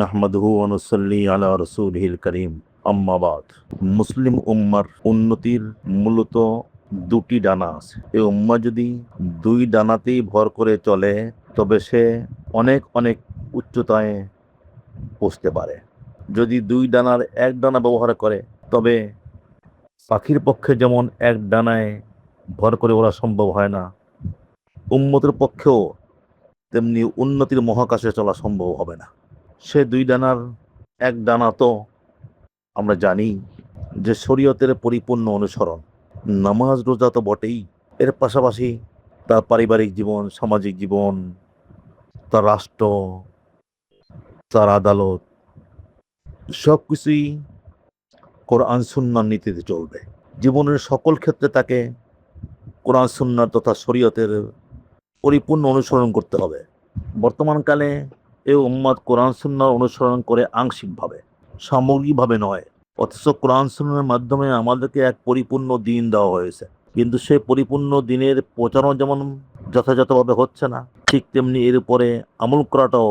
নাহমাদহু অনুসল্লি আলা রসুলহিল করিম। আম্মাবাদ মুসলিম উম্মার উন্নতির মূলত দুটি ডানা আছে। এই উম্মা যদি দুই ডানাতেই ভর করে চলে, তবে সে অনেক অনেক উচ্চতায় পৌঁছতে পারে। যদি দুই ডানার এক ডানা ব্যবহার করে, তবে পাখির পক্ষে যেমন এক ডানায় ভর করে ওরা সম্ভব হয় না উন্মতের পক্ষেও তেমনি উন্নতির মহাকাশে চলা সম্ভব হবে না। সে দুই ডানার এক ডানা তো আমরা জানি যে শরীয়তের পরিপূর্ণ অনুসরণ। নামাজ, রোজা তো বটেই। এর পাশাপাশি তার পারিবারিক জীবন, সামাজিক জীবন, তার রাষ্ট্র, তার আদালত সব কিছুই কোরআন, সুন্নার নীতিতে চলবে। জীবনের সকল ক্ষেত্রে তাকে কোরআন, সুন্নার তথা শরীয়তের পরিপূর্ণ অনুসরণ করতে হবে। বর্তমানকালে এই উম্মাদ কোরআন সুন্নার অনুসরণ করে আংশিকভাবে, সামগ্রিকভাবে নয়। অথচ কোরআন সুন্নার মাধ্যমে আমাদেরকে এক পরিপূর্ণ দিন দেওয়া হয়েছে। কিন্তু সেই পরিপূর্ণ দিনের প্রচারণ যেমন যথাযথভাবে হচ্ছে না, ঠিক তেমনি এর উপরে আমল করাটাও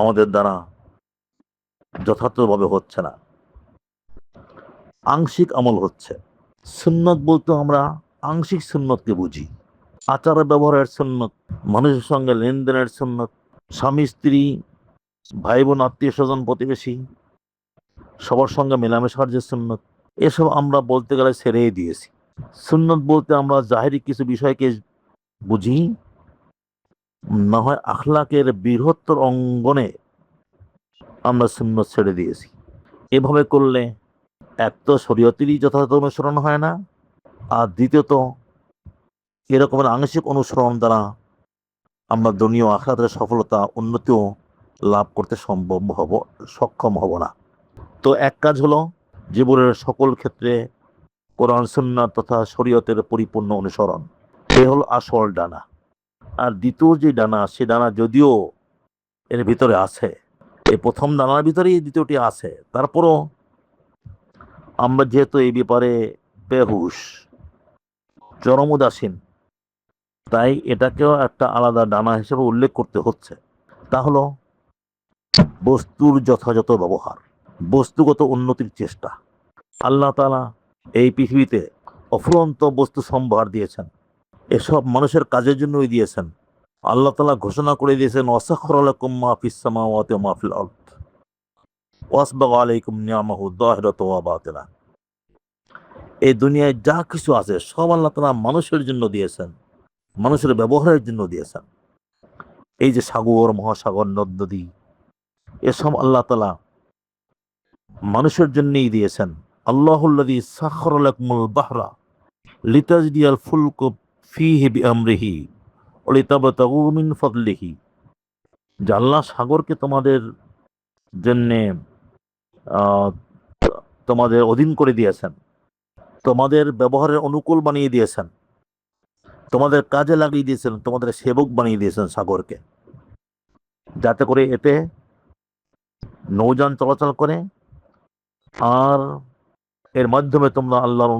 আমাদের দ্বারা যথার্থভাবে হচ্ছে না। আংশিক আমল হচ্ছে। সুন্নত বলতে আমরা আংশিক সুন্নতকে বুঝি। আচার ব্যবহারের সুন্নত, মানুষের সঙ্গে লেনদেনের সুন্নত স্বামী, স্ত্রী ভাই বোন আত্মীয় স্বজন প্রতিবেশী, সবার সঙ্গে মেলামেশার যে সুন্নত, এসব আমরা বলতে গেলে ছেড়েই দিয়েছি। সুন্নত বলতে আমরা জাহেরি কিছু বিষয়কে বুঝি, না হয় আখলাকের বৃহত্তর অঙ্গনে আমরা সুন্নত ছেড়ে দিয়েছি। এভাবে করলে এক তো শরীয়তেরই যথাযথ অনুসরণ হয় না, আর দ্বিতীয়ত এরকমের আংশিক অনুসরণ দ্বারা আমরা দুনিয়া আখরাতের সফলতা, উন্নতিও লাভ করতে সম্ভব হব, সক্ষম হব না। তো এক কাজ হলো, জীবনের সকল ক্ষেত্রে কোরআন, সুন্নাহ তথা শরীয়তের পরিপূর্ণ অনুসরণ। সে হলো আসল ডানা। আর দ্বিতীয় যে ডানা, সে ডানা যদিও এর ভিতরে আছে এই প্রথম ডানার ভিতরেই দ্বিতীয়টি আছে। তারপরও আমরা যেহেতু এই ব্যাপারে বেহুশ, চরম উদাসীন তাই এটাকেও একটা আলাদা ডানা হিসেবে উল্লেখ করতে হচ্ছে। তা হলো, বস্তুর যথাযথ ব্যবহার, বস্তুগত উন্নতির চেষ্টা। আল্লাহ তালা এই পৃথিবীতে অফুরন্ত বস্তু সম্ভার দিয়েছেন। এসব মানুষের কাজের জন্যই দিয়েছেন। আল্লাহ তালা ঘোষণা করে দিয়েছেন, ওয়াসাখর আলাকুম মাহফিস সামাওয়াতি ওয়া মাহফিল আরদ। ওয়াসবাগ আলাইকুম নিয়ামাহু বাতিনা এই দুনিয়ায় যা কিছু আছে, সব আল্লাহ তালা মানুষের জন্য দিয়েছেন। মানুষের ব্যবহারের জন্য দিয়েছেন। এই যে সাগর, মহাসাগর, নদ, নদী, এসব আল্লাহ তালা মানুষের জন্যই দিয়েছেন। আল্লাহুল্লাদি সাখর লাকুমুল বাহরা লিতাজদিয়াল ফুলক ফিহি বিআমরিহি ওলিতাবতাগু মিন ফদলিহি। যে আল্লাহ সাগরকে তোমাদের জন্যে তোমাদের অধীন করে দিয়েছেন। তোমাদের ব্যবহারের অনুকূল বানিয়ে দিয়েছেন। তোমাদের কাজে লাগিয়ে দিয়েছেন, তোমাদের সেবক বানিয়ে দিয়েছেন সাগরকে। যাতে করে এতে নৌযান চলাচল করে, আর এর মাধ্যমে তোমরা আল্লাহর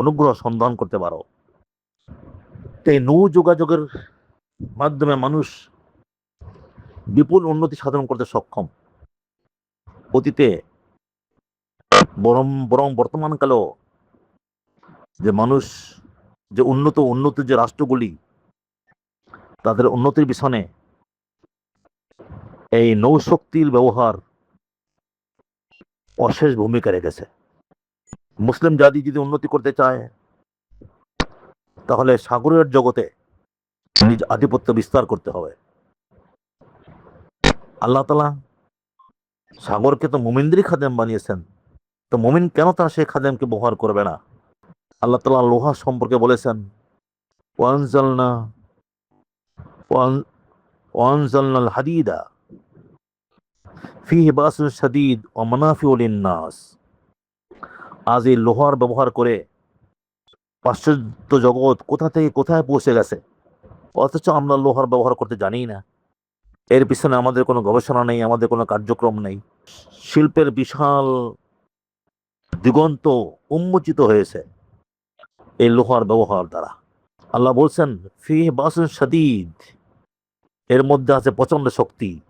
অনুগ্রহ সন্ধান করতে পারো। এই নৌ যোগাযোগের মাধ্যমে মানুষ বিপুল উন্নতি সাধন করতে সক্ষম। অতীতে বরং বরং বর্তমানকালেও যে মানুষ যে উন্নত উন্নত যে রাষ্ট্রগুলি তাদের উন্নতির পিছনে এই নৌশক্তির ব্যবহার অশেষ ভূমিকা রেখেছে। মুসলিম জাতি যদি উন্নতি করতে চায়, তাহলে সাগরের জগতে নিজ আধিপত্য বিস্তার করতে হবে। আল্লাহ তালা সাগরকে তো মোমিনদেরই খাদেম বানিয়েছেন। তো মোমিন কেন তার সেই খাদেমকে ব্যবহার করবে না? আল্লাহ তালা লোহা সম্পর্কে বলেছেন ও মানাফিউল আজ এই লোহার ব্যবহার করে পাশ্চাত্য জগৎ কোথা থেকে কোথায় পৌঁছে গেছে? অথচ আমরা লোহার ব্যবহার করতে জানি না। এর পিছনে আমাদের কোনো গবেষণা নেই, আমাদের কোনো কার্যক্রম নেই। শিল্পের বিশাল দিগন্ত উন্মোচিত হয়েছে। এই লোহার ব্যবহার দ্বারা। আল্লাহ বলছেন ফি বাসুন শাদীদ। এর মধ্যে আছে প্রচণ্ড শক্তি।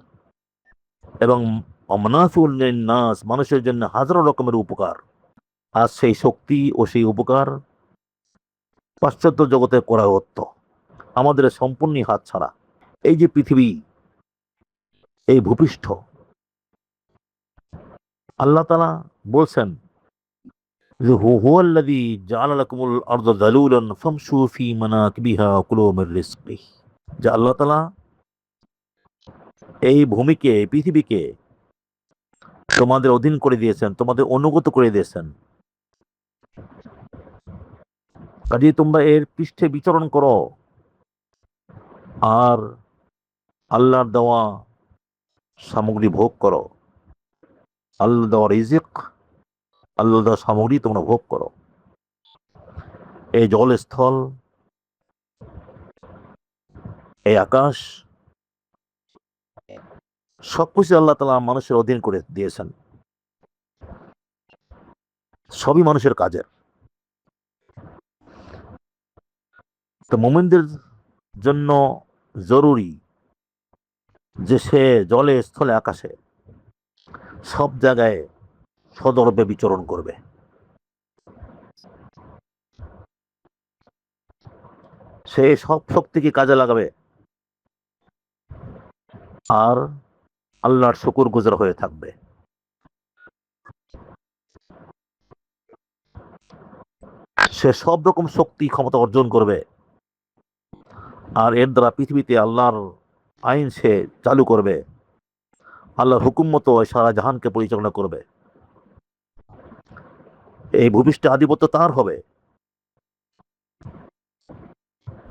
এবং অমনাফুল নাস মানুষের জন্য হাজারো রকমের উপকার। আর সেই শক্তি ও সেই উপকার পাশ্চাত্য জগতে করা হতো আমাদের সম্পূর্ণই হাত ছাড়া। এই যে পৃথিবী, এই ভূপৃষ্ঠ। আল্লাহ তালা বলছেন এই ভূমিকে পৃথিবীকে তোমাদের অধীন করে দিয়েছেন, তোমাদের অনুগত করে দিয়েছেন। কাজে তোমরা এর পৃষ্ঠে বিচরণ করো। আর আল্লাহর দেওয়া সামগ্রী ভোগ করো। আল্লাহ দেওয়া রিজিক আল্লাহ সামগ্রী তোমরা ভোগ করো। এই জলস্থল, এই আকাশ, সবকিছু আল্লাহ তালা মানুষের অধীন করে দিয়েছেন। সবই মানুষের কাজের। তো মোমিনদের জন্য জরুরি যে সে জলে স্থলে আকাশে সব জায়গায় সদর্পে বিচরণ করবে। সে সব শক্তিকে কাজে লাগাবে? আর আল্লাহর শুকুর গুজর হয়ে থাকবে। সে সব রকম শক্তি ক্ষমতা অর্জন করবে। আর এর দ্বারা পৃথিবীতে আল্লাহর আইন সে চালু করবে। আল্লাহর হুকুম মতো সারা জাহানকে পরিচালনা করবে। এই ভূপৃষ্ঠে আধিপত্য তার হবে।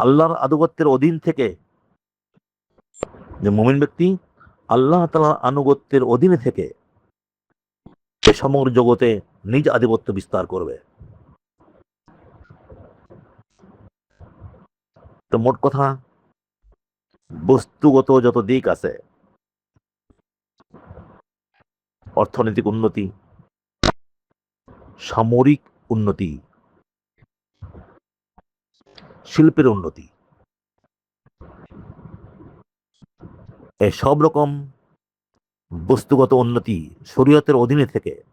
আল্লাহর আনুগত্যের অধীন থেকে যে মুমিন ব্যক্তি আল্লাহ তালার আনুগত্যের অধীনে থেকে এ সমগ্র জগতে নিজ আধিপত্য বিস্তার করবে। তো মোট কথা, বস্তুগত যত দিক আছে, অর্থনৈতিক উন্নতি সামরিক উন্নতি। শিল্পের উন্নতি। সব রকম বস্তুগত উন্নতি শরীয়তের অধীনে থেকে,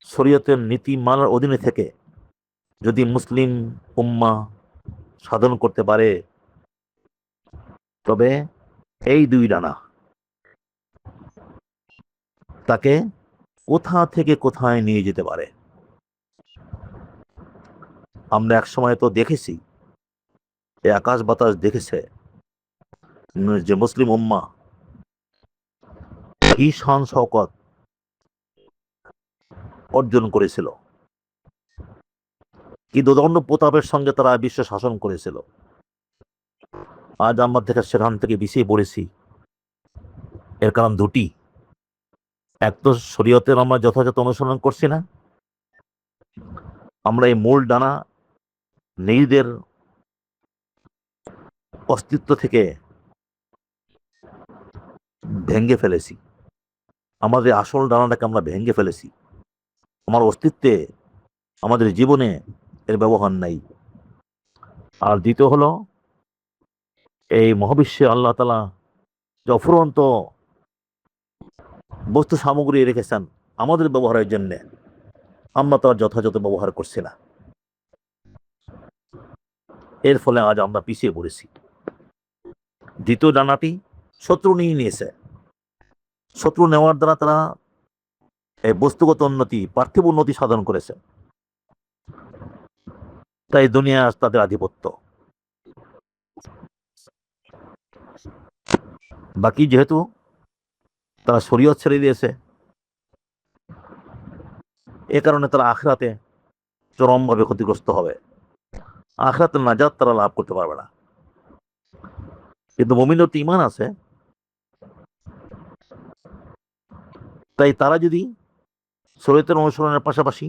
শরীয়তের নীতিমালার অধীনে থেকে যদি মুসলিম উম্মা সাধন করতে পারে, তবে এই দুই ডানা তাকে কোথা থেকে কোথায় নিয়ে যেতে পারে? আমরা এক সময় তো দেখেছি। এই আকাশ বাতাস দেখেছে। যে মুসলিম উম্মা। কি শান শওকত অর্জন করেছিল। কি দোদণ্ড প্রতাপের সঙ্গে তারা বিশ্ব শাসন করেছিল। আজ আমরা থেকে সেখান থেকে পিছিয়ে পড়েছি। এর কারণ দুটি। এক তো শরীয়তের আমরা যথাযথ অনুসরণ করছি না। আমরা এই মূল ডানা নিজেদের অস্তিত্ব থেকে ভেঙ্গে ফেলেছি। আমাদের আসল ডানাটাকে আমরা ভেঙ্গে ফেলেছি। আমার অস্তিত্বে আমাদের জীবনে এর ব্যবহার নাই। আর দ্বিতীয় হলো, এই মহাবিশ্বে আল্লাহ তালা যে অফুরন্ত বস্তু সামগ্রী রেখেছেন, আমাদের ব্যবহারের জন্যে আমরা তার যথাযথ ব্যবহার করছি না। এর ফলে আজ আমরা পিছিয়ে পড়েছি। দ্বিতীয় ডানাটি শত্রু নিয়ে নিয়েছে। শত্রু নেওয়ার দ্বারা তারা এই বস্তুগত উন্নতি, পার্থিব উন্নতি সাধন করেছে। তাই দুনিয়া আজ তাদের আধিপত্য। বাকি যেহেতু তারা শরীয়ত ছেড়ে দিয়েছে, এ কারণে তারা আখরাতে চরমভাবে ক্ষতিগ্রস্ত হবে। আখরাতে নাজাত তারা লাভ করতে পারবে না। কিন্তু মমিনের তো ইমান আছে। তাই তারা যদি শরীয়তের অনুসরণের পাশাপাশি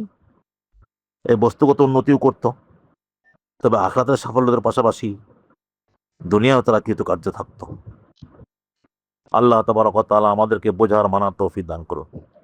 এই বস্তুগত উন্নতিও করত, তবে আখরাতের সাফল্যদের পাশাপাশি দুনিয়াও তারা কৃতকার্য থাকতো। আল্লাহ তবরকতালা আমাদেরকে বোঝার মানার তৌফিক দান করুন।